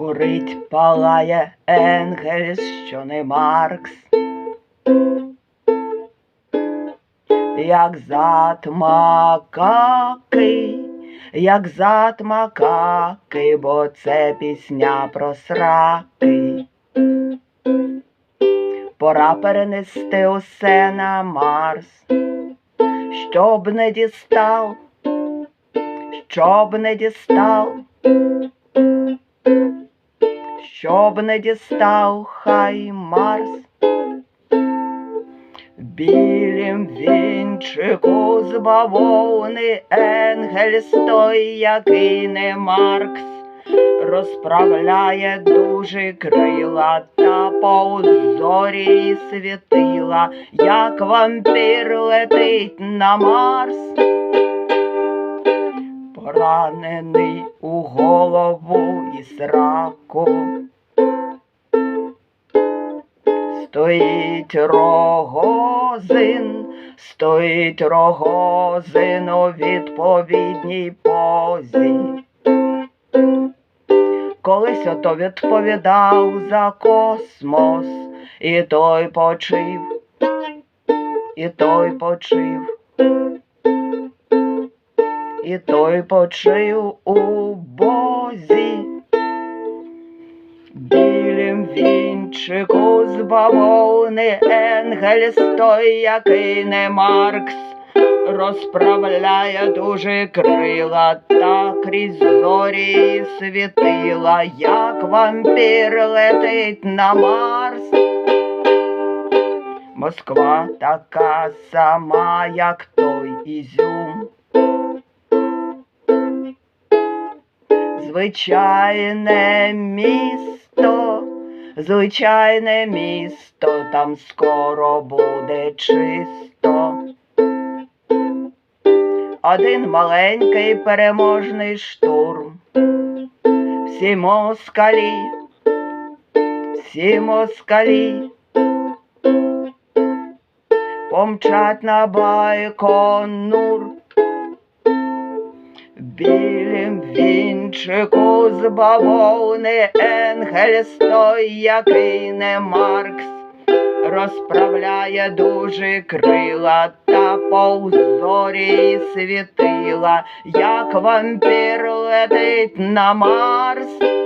Горить, палає Енгельс, що не Маркс. Як зад макаки, як зад макаки, бо це пісня про сраки. Пора перенести усе на Марс, щоб не дістав, щоб не дістав, щоб не дістав хай Марс. Білім вінчику з бавовни Енгельс той, який не Маркс, розправляє дуже крила та по зорі світила, як вампір летить на Марс. Поранений у голову і сраку. Стоїть рогозин, стоїть рогозин у відповідній позі. Колись ото відповідав за космос, і той почив, і той почив, і той почив у бозі. Білім вінчику з бавовни Енгельс той, який не Маркс, розправляє дуже крила та крізь зорі світила, як вампір летить на Марс. Москва така сама, як той Ізюм. Звичайне місто, звичайне місто, там скоро буде чисто. Один маленький переможний штурм. Всі москалі, всі москалі помчать на байконур. Білім вінчику з бавовни Енгельс той, який не Маркс, розправляє дуже крила та повзорі світила, як вампір летить на Марс.